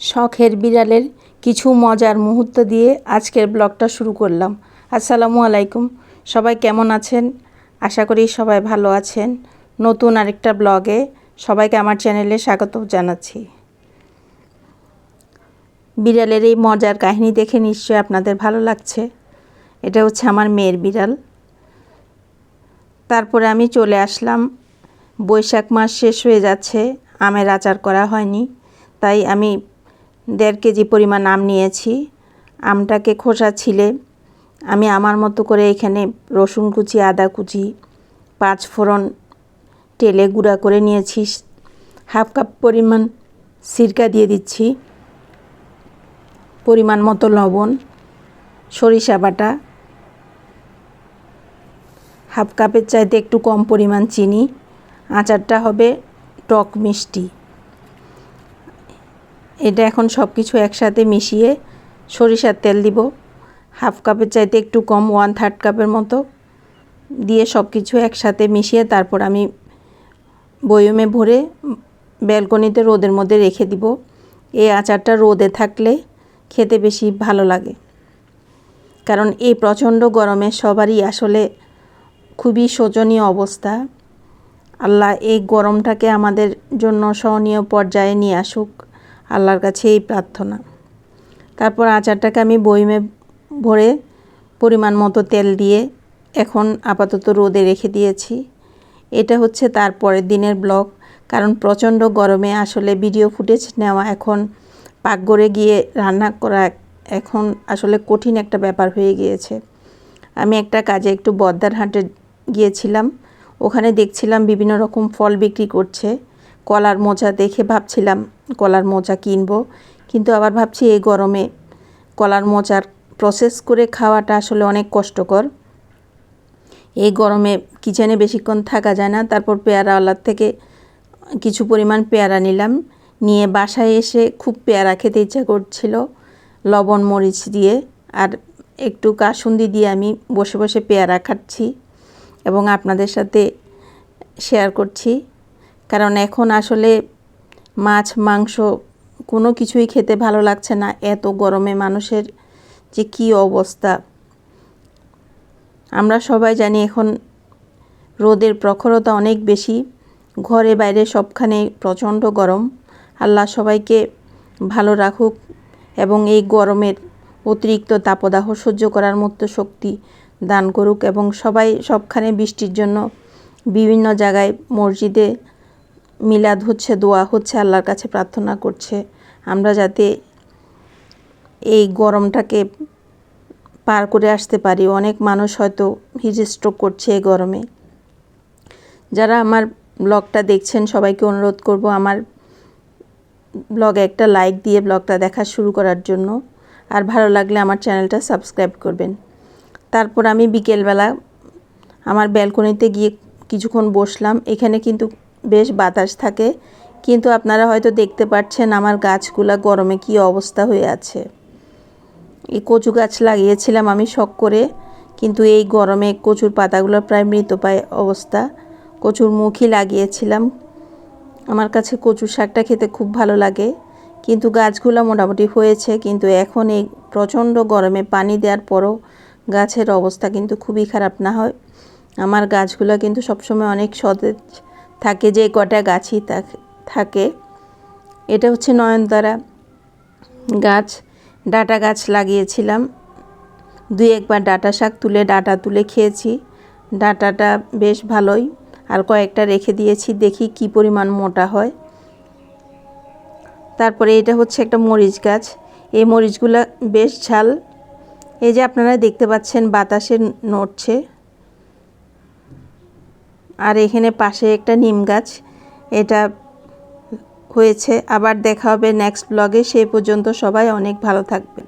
শখের বিড়ালের কিছু মজার মুহূর্ত দিয়ে আজকের ব্লগটা শুরু করলাম। আসসালামু আলাইকুম। সবাই কেমন আছেন? আশা করি সবাই ভালো আছেন। নতুন আরেকটা ব্লগে সবাইকে আমার চ্যানেলে স্বাগত জানাচ্ছি। বিড়ালের এই মজার কাহিনী দেখে নিশ্চয়ই আপনাদের ভালো লাগছে। এটা হচ্ছে আমার মেয়ের বিড়াল। তারপরে আমি চলে আসলাম। বৈশাখ মাস শেষ হয়ে যাচ্ছে। আমের আচার করা হয়নি। তাই আমি দেড় কেজি পরিমাণ আম নিয়েছি। আমটাকে খোসা ছিলে। আমি আমার মতো করে এখানে রসুন কুচি, আদা কুচি, পাঁচ ফোড়ন তেলে গুঁড়া করে নিয়েছি। হাফ কাপ পরিমাণ সিরকা দিয়ে দিচ্ছি। পরিমাণ মতো লবণ, সরিষা বাটা। হাফ কাপের চাইতে একটু কম পরিমাণ চিনি। আচারটা হবে টক মিষ্টি। এটা এখন সব কিছু একসাথে মিশিয়ে সরিষার তেল দিব। হাফ কাপের চাইতে একটু কম ওয়ান থার্ড কাপের মতো দিয়ে সব কিছু একসাথে মিশিয়ে তারপর আমি বয়মে ভরে ব্যালকনিতে রোদের মধ্যে রেখে দিব। এই আচারটা রোদে থাকলে খেতে বেশি ভালো লাগে। কারণ এই প্রচণ্ড গরমে সবারই আসলে খুবই শোচনীয় অবস্থা। আল্লাহ এই গরমটাকে আমাদের জন্য সহনীয় পর্যায়ে নিয়ে আসুক। আল্লাহর কাছে এই প্রার্থনা। তারপর আচারটাকে আমি বইমে ভরে পরিমাণ মতো তেল দিয়ে এখন আপাতত রোদে রেখে দিয়েছি। এটা হচ্ছে তার পরের দিনের ব্লগ, কারণ প্রচণ্ড গরমে আসলে ভিডিও ফুটেজ নেওয়া এখন পাকঘরে গিয়ে রান্না করা এখন আসলে কঠিন একটা ব্যাপার হয়ে গিয়েছে। আমি একটা কাজে একটু বদ্দার হাটে গিয়েছিলাম, ওখানে দেখছিলাম বিভিন্ন রকম ফল বিক্রি করছে, কলার মোচা দেখে ভাবছিলাম কলার মোচা কিনবো। কিন্তু আবার ভাবছি এই গরমে কলার মোচার প্রসেস করে খাওয়াটা আসলে অনেক কষ্টকর। এই গরমে কিচেনে বেশিক্ষণ থাকা যায় না। তারপর পেয়ারাওয়ালার থেকে কিছু পরিমাণ পেয়ারা নিলাম। নিয়ে বাসায় এসে খুব পেয়ারা খেতে ইচ্ছা করছিল। লবণ, মরিচ দিয়ে আর একটু কাসুন্দি দিয়ে আমি বসে বসে পেয়ারা খাচ্ছি এবং আপনাদের সাথে শেয়ার করছি। কারণ এখন আসলে মাছ, মাংস, কোনো কিছুই খেতে ভালো লাগছে না। এত গরমে মানুষের যে কী অবস্থা। আমরা সবাই জানি এখন রোদের প্রখরতা অনেক বেশি। ঘরে বাইরে সবখানে প্রচণ্ড গরম। আল্লাহ সবাইকে ভালো রাখুক এবং এই গরমের অতিরিক্ত তাপদাহ সহ্য করার মতো শক্তি দান করুক এবং সবাই সবখানে বৃষ্টির জন্য বিভিন্ন জায়গায় মসজিদে মিলাদ হচ্ছে, দোয়া হচ্ছে, আল্লাহর কাছে প্রার্থনা করছে। আমরা যাতে এই গরমটাকে পার করে আসতে পারি। অনেক মানুষ হয়তো হিট স্ট্রোক করছে এই গরমে। যারা আমার ব্লগটা দেখছেন, সবাইকে অনুরোধ করব আমার ব্লগে একটা লাইক দিয়ে ব্লগটা দেখা শুরু করার জন্য। আর ভালো লাগলে আমার চ্যানেলটা সাবস্ক্রাইব করবেন। তারপর আমি বিকেলবেলা আমার ব্যালকনিতে গিয়ে কিছুক্ষণ বসলাম। এখানে কিন্তু বেশ বাতাস থাকে, কিন্তু আপনারা হয়তো দেখতে পাচ্ছেন আমার গাছগুলা গরমে কি অবস্থা হয়ে আছে। এই কচু গাছ লাগিয়েছিলাম আমি শখ করে, কিন্তু এই গরমে কচুর পাতাগুলো প্রায় মৃতপায় অবস্থা। কচুর মুখই লাগিয়েছিলাম। আমার কাছে কচু শাকটা খেতে খুব ভালো লাগে, কিন্তু গাছগুলো মোটামুটি হয়েছে, কিন্তু এখন এই প্রচণ্ড গরমে পানি দেওয়ার পরও গাছের অবস্থা কিন্তু খুবই খারাপ। না হয় আমার গাছগুলো কিন্তু সবসময় অনেক সতেজ থাকে, যে কটা গাছই থাকে এটা হচ্ছে নয়নতারা গাছ। ডাটা গাছ লাগিয়েছিলাম। দুই একবার ডাটা শাক তুলে, ডাটা তুলে খেয়েছি। ডাটাটা বেশ ভালোই। আর কয়েকটা রেখে দিয়েছি, দেখি কি পরিমাণ মোটা হয়। তারপরে এটা হচ্ছে একটা মরিচ গাছ। এই মরিচগুলো বেশ ঝাল। এই যে আপনারা দেখতে পাচ্ছেন, বাতাসে নড়ছে। আর এখানে পাশে একটা নিম গাছ। এটা হয়েছে। আবার দেখা হবে নেক্সট ব্লগে সেই পর্যন্ত সবাই অনেক ভালো থাকবেন।